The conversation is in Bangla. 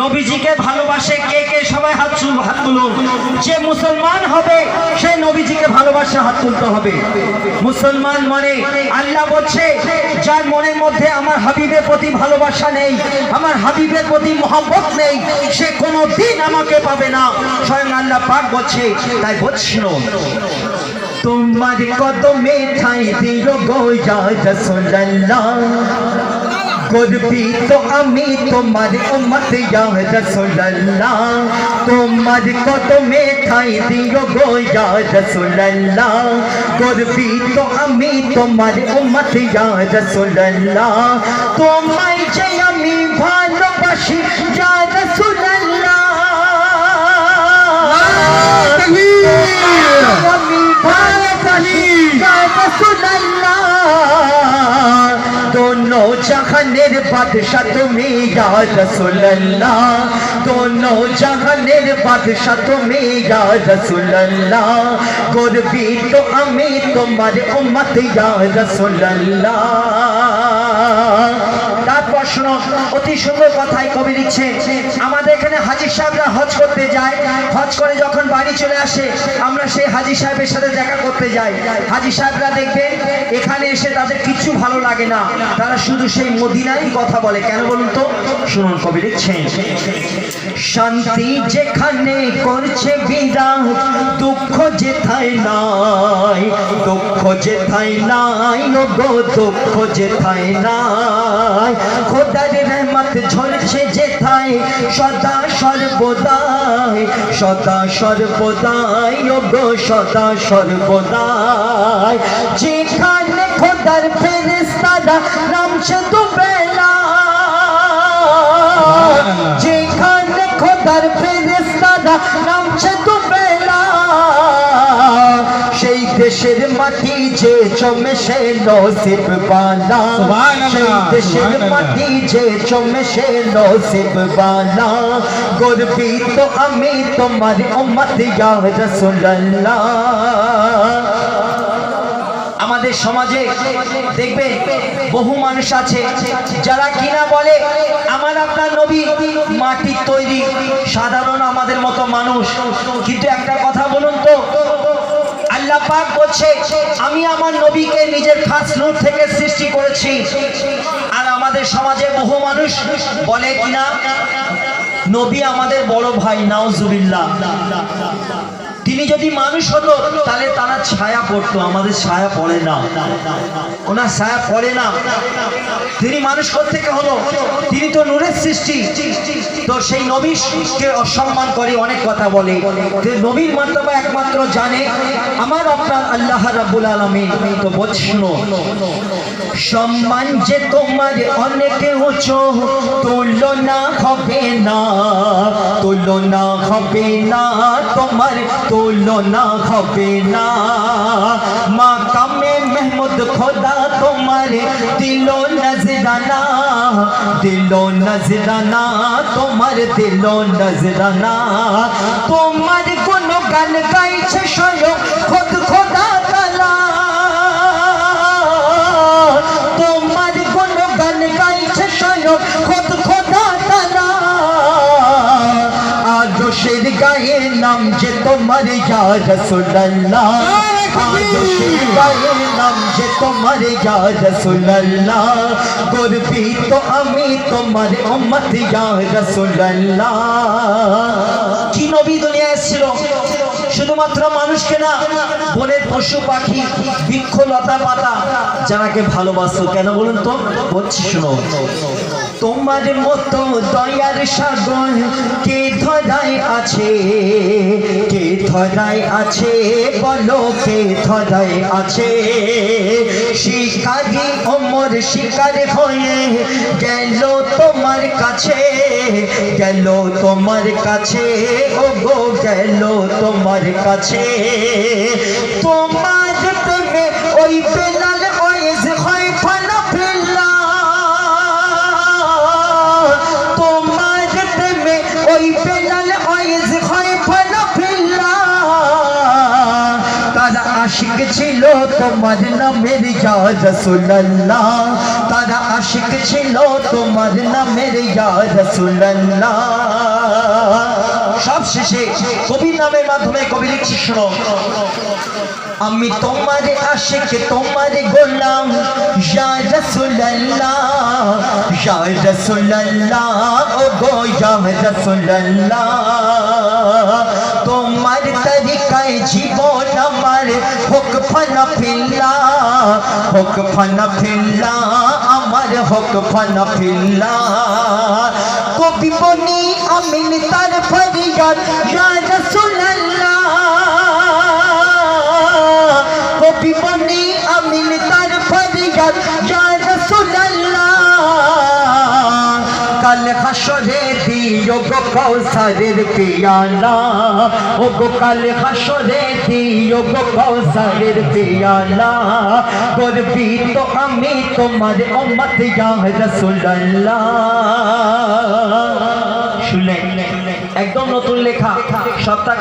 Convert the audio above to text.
নবীজিকে ভালোবাসে কে কে? সবাই হাত হাত তুলুন। যে মুসলমান হবে, সে নবীজিকে ভালোবাসে, হাত তুলতে হবে। মুসলমান মানে আল্লাহ বলছে, যার মনের মধ্যে আমার হাবিবের প্রতি ভালোবাসা নেই, আমার হাবিবের প্রতি মহব্বত নেই, সে কোনো দিন আমাকে পাবে না। স্বয়ং আল্লাহ পাক বলছে, তাই বলছিল তোমার কদমে ঠাই দিও গো ইয়া রাসূলুল্লাহ তো আমি তোমার উম্মত ইয়া রাসূলুল্লাহ। তোমার কদমে ঠাই দিও গো ইয়া রাসূলুল্লাহ। গর্বিত আমি তোমার উম্মত ইয়া রাসূলুল্লাহ। তোমায় দোনো জাহানের বাদশাহ তুমি ইয়া রাসূলুল্লাহ। দোনো জাহানের বাদশাহ তুমি ইয়া রাসূলুল্লাহ। গর্বিত আমি তোমার উম্মত ইয়া রাসূলুল্লাহ। তারপর অতি সুন্দর কথাই কবি লিখছে, আমাদের এখানে হাজির সাহেবরা হজ করতে যায় হজ করে যখন বাড়ি চলে আসে, আমরা সেই হাজি সাহেবের সাথে দেখা করতে যাই। হাজি সাহেবরা দেখবেন এখানে এসে তাদের কিছু ভালো লাগে না। তারা শুধু সেই মদিনারই কথা বলে। কেন বলুন তো? শুনুন, কবি লিখছেন, শান্তি যেখানে করছে বিরাট দুঃখ যেথায় নাই, দুঃখ যেথায় নাই ও গো, দুঃখ যেথায় নাই। খোদার রহমত ঝরছে যেথায়, সদা সর্বদাই সর্বদাই ও গো সদা সর্বদাই। যেখানে খোদার ফেরেস্তারা নামছে বেলা যেখানে খোদার ফেরেস্তারা নামছে বেলা সেই দেশের মাটি যে সে নসিব বালা সেই দেশের মাটি যে সে নসিব বালা গর্বিত আমি তোমার উম্মত ইয়া রাসূলুল্লাহ। আমাদের সমাজে দেখবে বহু মানুষ আছে যারা কিনা বলে আমার আপনার নবী মাটির তৈরি সাধারণ আমাদের মতো মানুষ। কিন্তু একটা কথা বলুন তো আল্লাহ পাক বলছে, আমি আমার নবীকে নিজের খাস নূর থেকে সৃষ্টি করেছি। আর আমাদের সমাজে বহু মানুষ বলে কিনা, নবী আমাদের বড় ভাই, নাউজুবিল্লাহ। তিনি যদি মানুষ হতো, তাহলে তারা ছায়া পড়তো, আমাদের ছায়া পড়ে না। ওনার ছায়া পড়ে না। তিনি মানুষ থেকে হলো? তিনি তো নূরের সৃষ্টি। তো সেই নবীকে অসম্মান করে অনেক কথা বলে। নবীর মর্তবা একমাত্র জানে, আমার আপনার আল্লাহ রাব্বুল আলামিন। তো বলছিল সম্মান যে তোমার অনেকে উঁচু তুলনা হবে না, তুলনা হবে না তোমার তুলনা হবে না। মা কামে মেহমুদ খোদা তোমার দিল নজরানা দিল নজরানা, তোমার দিল নজরানা। তোমার কোন গান গাইছে স্বয়ং খোদ খোদা কোন গান খোদ আদর্শের গায়ে নাম যে তোমার ইয়া আদর্শের গায়ে নাম যে তোমার ইয়া রাসূলুল্লাহ। গর্বিত আমি তোমার উম্মত ইয়া রাসূলুল্লাহ। কি নবী দুনিয়ায় এসেছিল? শুধুমাত্র মানুষকে না বনের পশু পাখি বৃক্ষ লতা পাতা যারাকে ভালোবাসো। কেন বলুন তো? বলছি শোনো। তোমার মতো দয়ার সাগর কে ধরাই আছে? কে ধরাই আছে বলো, কে ধরাই আছে? শিকারি অমর শিকার হয়ে গেল তোমার কাছে, গেল তোমার কাছে ও গো গেল তোমার কাছে। তোমার প্রেমে ওই বেলাল ছিল তোমার নামের ইয়া রাসূলুল্লাহ তারা আশিক ছিল তোমার নামের ইয়া রাসূলুল্লাহ সব শেষে কবির নামের মাধ্যমে কবি লিখছে, শোনো। আমি তোমার আশিক, তোমার গোলাম। ইয়া রাসূলুল্লাহ ইয়া রাসূলুল্লাহ ও গো ইয়া রাসূলুল্লাহ। ফানা ফিল্লা হোক ফানা ফিল্লা আমার হোক ফানা ফিল্লা কবি বনি আমিন তার ফরিয়াদ ইয়া রাসূলুল্লাহ কবি বনি আমিন তার ফরিয়াদ ইয়া রাসূলুল্লাহ কাল হাসরে দিও গো কৌসারের ও গো হাসরে দিও গো কৌসারের পিয়ালা তো আমি তোমার উম্মত ইয়া রাসূলুল্লাহ। একদম নতুন লেখা, সপ্তাহ